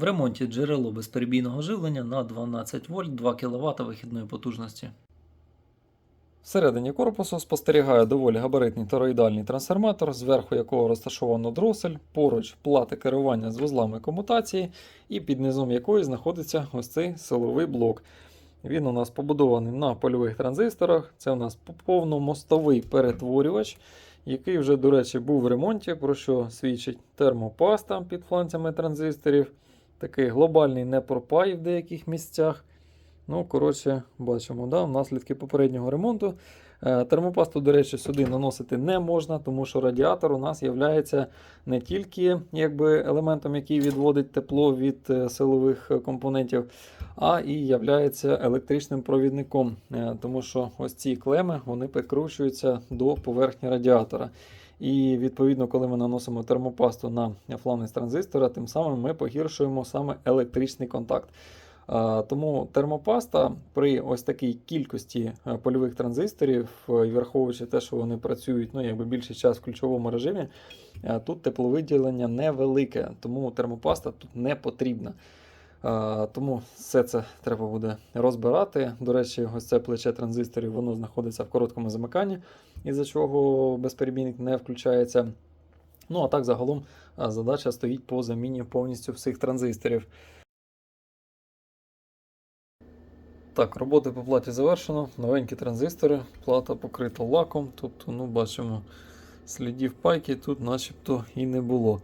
В ремонті джерело безперебійного живлення на 12 вольт 2 кВт вихідної потужності. Всередині корпусу спостерігає доволі габаритний тороїдальний трансформатор, зверху якого розташовано дросель, поруч плати керування з вузлами комутації, і під низом якої знаходиться ось цей силовий блок. Він у нас побудований на польових транзисторах. Це у нас повномостовий перетворювач, який вже, до речі, був в ремонті, про що свідчить термопаста під фланцями транзисторів. Такий глобальний непропай в деяких місцях. Ну, коротше, бачимо, да, наслідки попереднього ремонту. Е, Термопасту, до речі, сюди наносити не можна, тому що радіатор у нас є не тільки якби, елементом, який відводить тепло від е, силових е, компонентів, а і являється електричним провідником, тому що ось ці клеми вони прикручуються до поверхні радіатора. І відповідно, коли ми наносимо термопасту на фланець транзистора, тим самим ми погіршуємо саме електричний контакт. Тому термопаста при ось такій кількості е, польових транзисторів, е, враховуючи те, що вони працюють ну, якби більший час в ключовому режимі, е, тут тепловиділення невелике, тому термопаста тут не потрібна. Тому все це треба буде розбирати. До речі, ось це плече транзисторів воно знаходиться в короткому замиканні, із-за чого безперебійник не включається. Ну а так загалом задача стоїть по заміні повністю всіх транзисторів. Так, роботи по платі завершено. Новенькі транзистори, плата покрита лаком. Тобто, ну, бачимо, слідів пайки тут начебто і не було.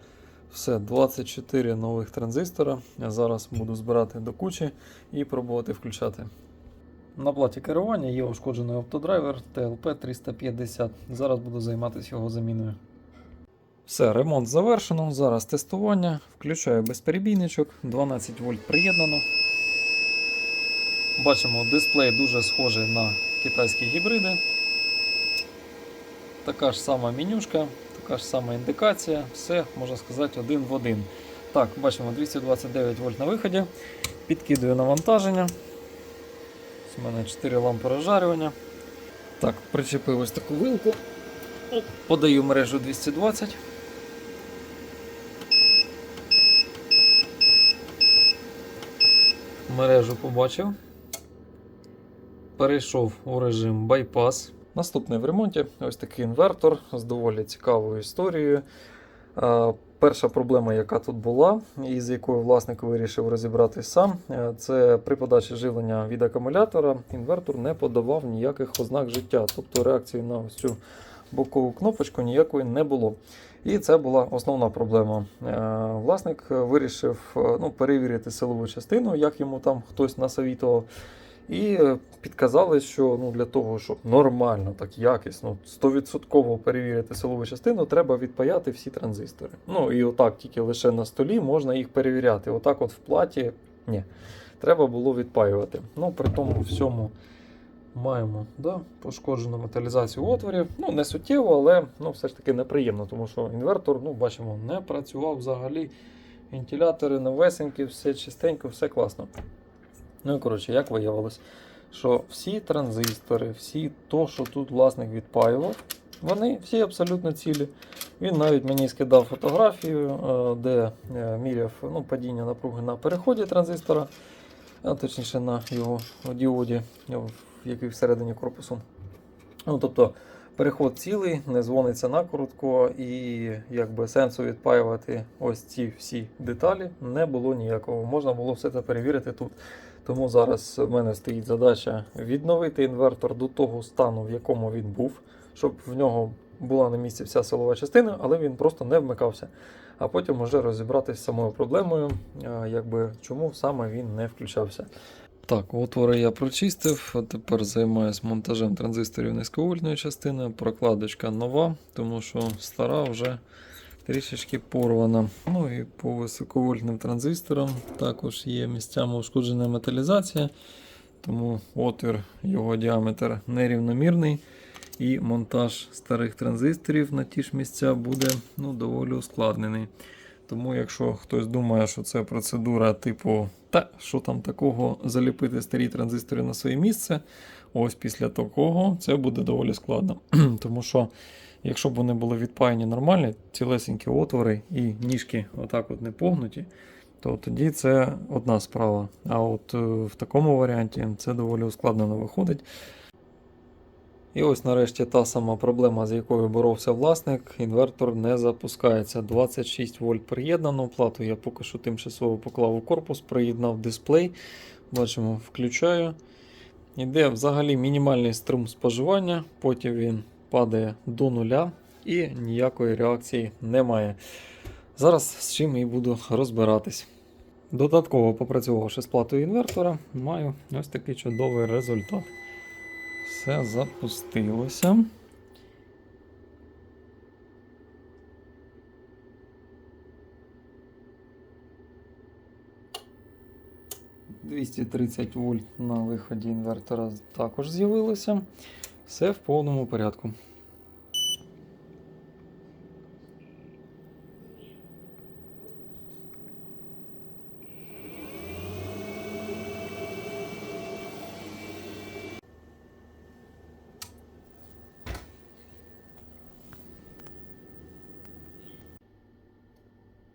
Все, 24 нових транзистора. Я зараз буду збирати до кучі і пробувати включати. На платі керування є ушкоджений автодрайвер TLP 350. Зараз буду займатися його заміною. Все, ремонт завершено. Зараз тестування. Включаю безперебійничок, 12 вольт приєднано. Бачимо, дисплей дуже схожий на китайські гібриди. Така ж сама менюшка, така ж сама індикація, все можна сказати один в один. Так, бачимо 229 вольт на виході. Підкидую навантаження. У мене 4 лампи розжарювання. Так, причепив ось таку вилку. Подаю мережу 220. Мережу побачив. Перейшов у режим байпас. Наступний в ремонті ось такий інвертор з доволі цікавою історією. Перша проблема, яка тут була, і з якою власник вирішив розібратись сам, е, це при подачі живлення від акумулятора інвертор не подавав ніяких ознак життя. Тобто реакції на ось цю бокову кнопочку ніякої не було. І це була основна проблема. Е, Власник вирішив е, ну, перевірити силову частину, як йому там хтось насовітував. І е, підказали, що ну, для того, щоб нормально, так якісно, 100% перевірити силову частину, треба відпаяти всі транзистори. Ну і отак, тільки лише на столі можна їх перевіряти. Отак, от в платі ні. Треба було відпаювати. Ну, при тому всьому маємо да, пошкоджену металізацію отворів. Ну, не суттєво, але ну, все ж таки неприємно, тому що інвертор, ну, бачимо, не працював взагалі. Вентилятори новесенькі, все чистенько, все класно. Ну і коротше, як виявилось, що всі транзистори, всі то, що тут власник відпаював, вони всі абсолютно цілі. Він навіть мені скидав фотографію, е, де е, міряв ну, падіння напруги на переході транзистора, а точніше на його діоді, е, який всередині корпусу. Ну, тобто переход цілий, не дзвониться накоротко, і якби сенсу відпаювати ось ці всі деталі не було ніякого. Можна було все це перевірити тут. Тому зараз в мене стоїть задача відновити інвертор до того стану, в якому він був, щоб в нього була на місці вся силова частина, але він просто не вмикався. А потім вже розібратися з самою проблемою, якби чому саме він не включався. Так, отвори я прочистив. Тепер займаюся монтажем транзисторів низьковольтної частини. Прокладочка нова, тому що стара вже трішечки порвана. Ну і по високовольтним транзисторам також є місцями ушкоджена металізація, тому отвір, його діаметр нерівномірний. І монтаж старих транзисторів на ті ж місця буде ну, доволі ускладнений. Тому, якщо хтось думає, що це процедура типу, та що там такого заліпити старі транзистори на своє місце, ось після такого це буде доволі складно. Тому що, якщо б вони були відпаяні нормальні, цілесенькі отвори і ніжки отак от не погнуті, то тоді це одна справа. А от е, в такому варіанті це доволі ускладнено виходить. І ось нарешті та сама проблема, з якою боровся власник, інвертор не запускається. 26 вольт приєднано, плату я поки що тимчасово поклав у корпус, приєднав дисплей. Бачимо, включаю. Іде взагалі мінімальний струм споживання, потім він падає до нуля і ніякої реакції немає. Зараз з чим і буду розбиратись. Додатково попрацювавши з платою інвертора, маю ось такий чудовий результат. Все запустилося. «230 вольт на виході інвертора також з'явилося. Все в повному порядку.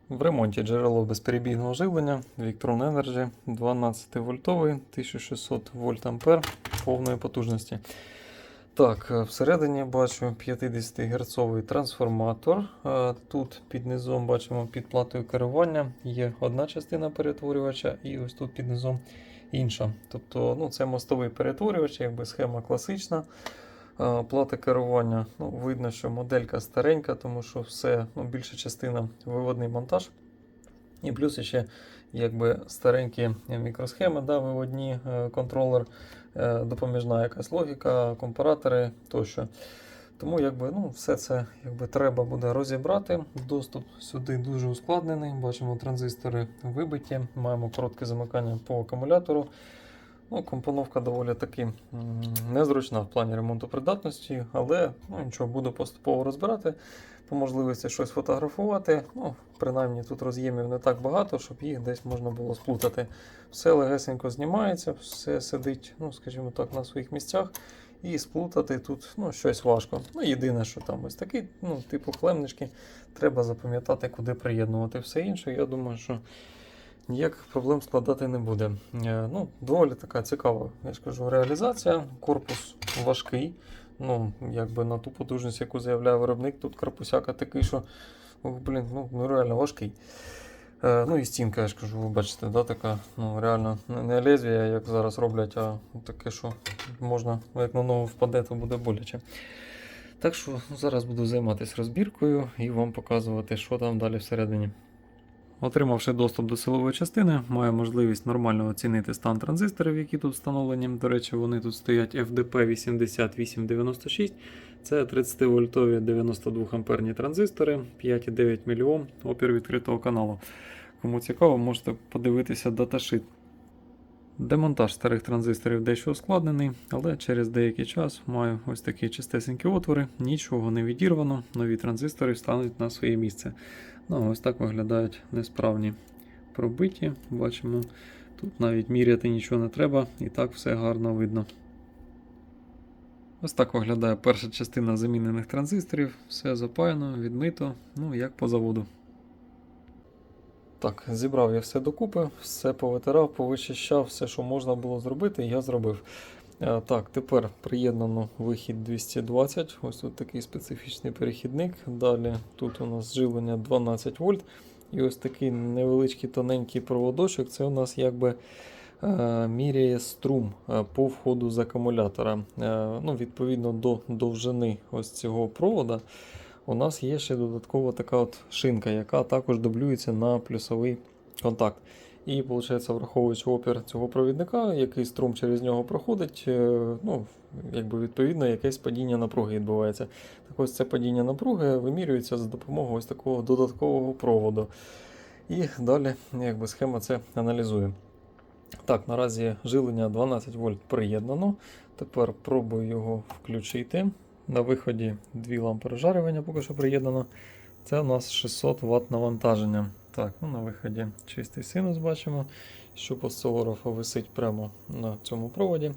В ремонті джерело безперебійного живлення Victron Energy 12 вольтовий 1600 вольт ампер повної потужності. Так, е, всередині бачу 50 Гц трансформатор. Е, Тут під низом бачимо під платою керування є одна частина перетворювача, і ось тут під низом інша. Тобто ну, це мостовий перетворювач, якби схема класична. Е, Плата керування. Ну, видно, що моделька старенька, тому що все, ну, більша частина виводний монтаж. І плюс ще якби старенькі мікросхеми, да, виводні, контролер, допоміжна якась логіка, компаратори тощо. Тому якби, ну, все це якби, треба буде розібрати. Доступ сюди дуже ускладнений. Бачимо, транзистори вибиті, маємо коротке замикання по акумулятору. Ну, Компоновка доволі таки незручна в плані ремонту придатності, але ну, нічого, буду поступово розбирати. По можливості щось фотографувати. Ну, Принаймні тут роз'ємів не так багато, щоб їх десь можна було сплутати. Все легесенько знімається, все сидить, ну, скажімо так, на своїх місцях. І сплутати тут ну, щось важко. Ну, Єдине, що там ось такий, ну, типу клемнички, треба запам'ятати, куди приєднувати все інше. Я думаю, що ніяких проблем складати не буде. Е, Ну, Доволі така цікава, я ж кажу, реалізація. Корпус важкий. Ну, якби на ту потужність, яку заявляє виробник, тут корпусяка такий, що о, блін, ну, ну реально важкий. Е, ну і стінка, я ж кажу, ви бачите, да, така, ну реально не- лезвія, як зараз роблять, а таке, що можна, як на ногу впаде, то буде боляче. Так що зараз буду займатися розбіркою і вам показувати, що там далі всередині. Отримавши доступ до силової частини, маю можливість нормально оцінити стан транзисторів, які тут встановлені. До речі, вони тут стоять FDP 8896. Це 30 вольтові 92 амперні транзистори, 5,9 мОм, опір відкритого каналу. Кому цікаво, можете подивитися даташит. Демонтаж старих транзисторів дещо ускладнений, але через деякий час маю ось такі чистесенькі отвори, нічого не відірвано, нові транзистори стануть на своє місце. Ну, ось так виглядають несправні пробиті. Бачимо, тут навіть міряти нічого не треба, і так все гарно видно. Ось так виглядає перша частина замінених транзисторів. Все запаяно, відмито, ну як по заводу. Так, зібрав я все докупи, все повитирав, повичищав, все, що можна було зробити, я зробив. Е, Так, тепер приєднано вихід 220. Ось тут такий специфічний перехідник. Далі тут у нас живлення 12 вольт. І ось такий невеличкий тоненький проводочок. Це у нас якби е, міряє струм е, по входу з акумулятора. Ну, відповідно до довжини ось цього провода. У нас є ще додаткова така от шинка, яка також дублюється на плюсовий контакт. І, виходить, враховуючи опір цього провідника, який струм через нього проходить, е, ну, якби відповідно якесь падіння напруги відбувається. Так ось це падіння напруги вимірюється за допомогою ось такого додаткового проводу. І далі якби, схема це аналізує. Так, наразі живлення 12 вольт приєднано. Тепер пробую його включити. На виході 2 лампи розжарювання поки що приєднано. Це у нас 600 Вт навантаження. Так, ну на виході чистий синус бачимо, що осцилографа висить прямо на цьому проводі.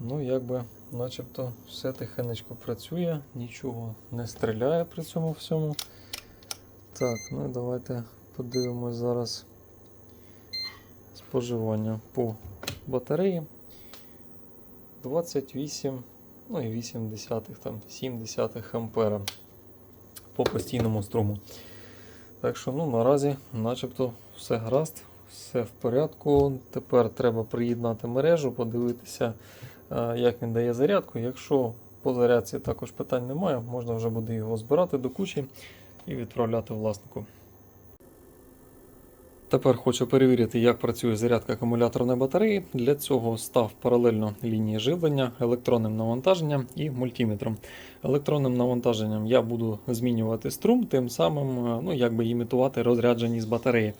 Ну, якби, начебто, все тихенечко працює, нічого не стріляє при цьому всьому. Так, ну і давайте подивимось зараз споживання по батареї 28, ну і 8 десятих, там 7 десятих ампера по постійному струму. Так що, ну, наразі, начебто, все гаразд, все в порядку. Тепер треба приєднати мережу, подивитися, е, як він дає зарядку. Якщо по зарядці також питань немає, можна вже буде його збирати до кучі і відправляти власнику. Тепер хочу перевірити, як працює зарядка акумуляторної батареї. Для цього став паралельно лінії живлення, електронним навантаженням і мультиметром. Електронним навантаженням я буду змінювати струм, тим самим е, ну, якби імітувати розрядженість батареї.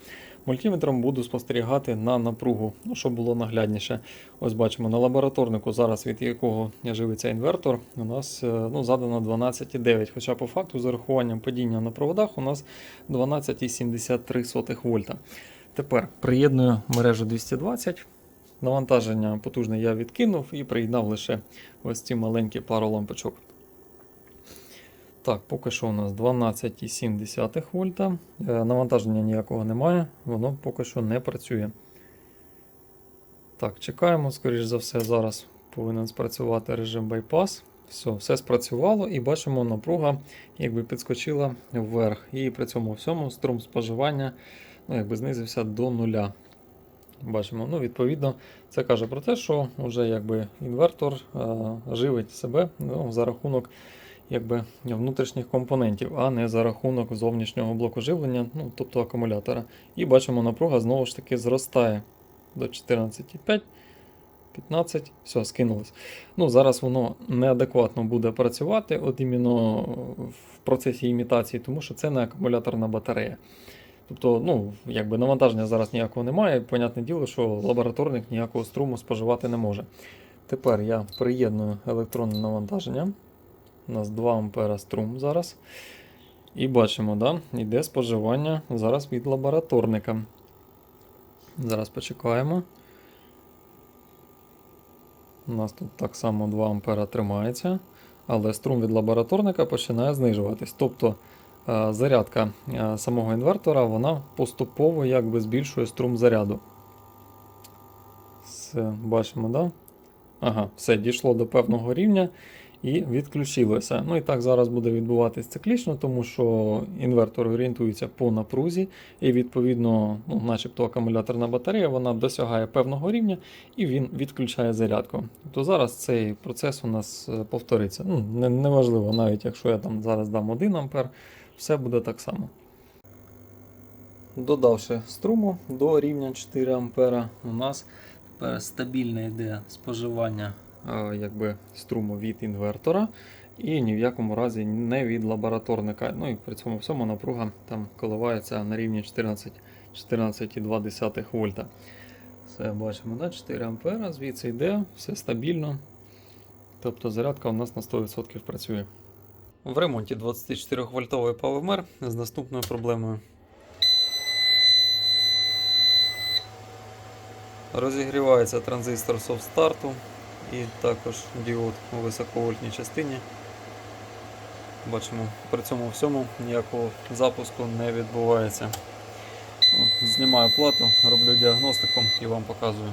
Мультиметром буду спостерігати на напругу, ну, щоб було наглядніше. Ось бачимо на лабораторнику, зараз від якого живиться інвертор, у нас е, ну, задано 12,9. Хоча по факту з урахуванням падіння на проводах у нас 12,73 вольта. Тепер приєдную мережу 220. Навантаження потужне я відкинув і приєднав лише ось ці маленькі пару лампочок. Так, поки що у нас 12,7 вольта. Е, Навантаження ніякого немає, воно поки що не працює. Так, чекаємо, скоріш за все, зараз повинен спрацювати режим bypass. Все, все спрацювало і бачимо, напруга якби підскочила вверх. І при цьому всьому струм споживання ну, якби знизився до нуля. Бачимо, ну, відповідно, це каже про те, що вже якби інвертор е, живить себе ну, за рахунок якби, внутрішніх компонентів, а не за рахунок зовнішнього блоку живлення, ну, тобто акумулятора. І бачимо, напруга знову ж таки зростає до 14,5. 15, все, скинулось. Ну, Зараз воно неадекватно буде працювати, от іменно в процесі імітації, тому що це не акумуляторна батарея. Тобто, ну, якби навантаження зараз ніякого немає. Понятне діло, що лабораторник ніякого струму споживати не може. Тепер я приєдную електронне навантаження. У нас 2 ампера струм зараз. І бачимо, да, йде споживання зараз від лабораторника. Зараз почекаємо. У нас тут так само 2 ампера тримається, але струм від лабораторника починає знижуватись. Тобто е, зарядка е, самого інвертора вона поступово якби збільшує струм заряду. Все, бачимо, да? Ага, все, дійшло до певного рівня і відключилося. Ну і так зараз буде відбуватись циклічно, тому що інвертор орієнтується по напрузі, і відповідно, ну, начебто акумуляторна батарея вона досягає певного рівня і він відключає зарядку. Тобто зараз цей процес у нас е, повториться. Ну, не- Неважливо, навіть якщо я там зараз дам 1 ампер, все буде так само. Додавши струму до рівня 4 ампера, у нас стабільне йде споживання якби, струму від інвертора і ні в якому разі не від лабораторника. Ну і при цьому всьому напруга там коливається на рівні 14 14,2 вольта. Все бачимо, да? 4 ампера, звідси йде, все стабільно. Тобто зарядка у нас на 100% працює. В ремонті 24 вольтовий PowerMer з наступною проблемою. Розігрівається транзистор софт-старту і також діод у високовольтній частині. Бачимо, при цьому всьому ніякого запуску не відбувається. Ну, Знімаю плату, роблю діагностику і вам показую.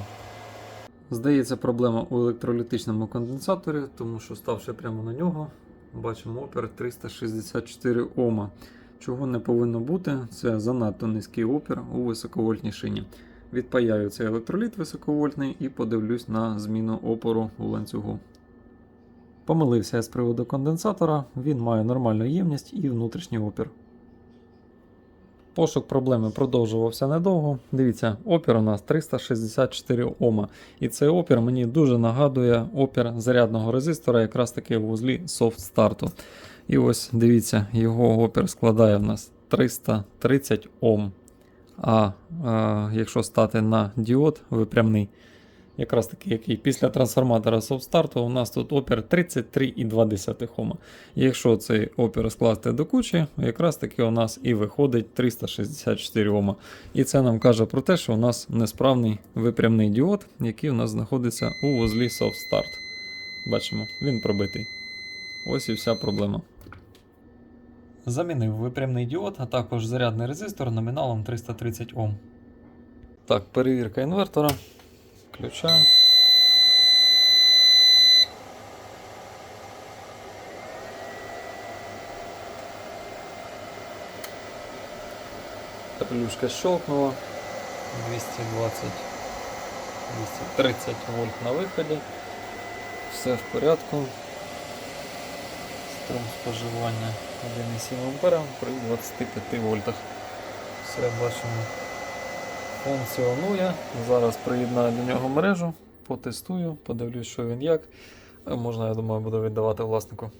Здається, проблема у електролітичному конденсаторі, тому що ставши прямо на нього, бачимо опір 364 Ома. Чого не повинно бути, це занадто низький опір у високовольтній шині. Відпаяю цей електроліт високовольтний і подивлюсь на зміну опору у ланцюгу. Помилився я з приводу конденсатора, він має нормальну ємність і внутрішній опір. Пошук проблеми продовжувався недовго. Дивіться, опір у нас 364 Ома. І цей опір мені дуже нагадує опір зарядного резистора, якраз таки в вузлі софт старту. І ось дивіться, його опір складає в нас 330 Ом. А, а якщо стати на діод випрямний, якраз таки який після трансформатора софтстарту, у нас тут опір 33,2 Ома. Якщо цей опір скласти до кучі, якраз таки у нас і виходить 364 Ома. І це нам каже про те, що у нас несправний випрямний діод, який у нас знаходиться у вузлі софтстарт. Бачимо, він пробитий. Ось і вся проблема. Замінив випрямний діод, а також зарядний резистор номіналом 330 Ом. Так, перевірка інвертора. Включаю. Плюшка щелкнула. 220, 230 вольт на виході. Все в порядку. Струм споживання 1,7 ампера при 25 вольтах. Все бачимо. Функціонує. Зараз приєднаю до нього мережу, потестую, подивлюсь, що він як. Можна, я думаю, буду віддавати власнику.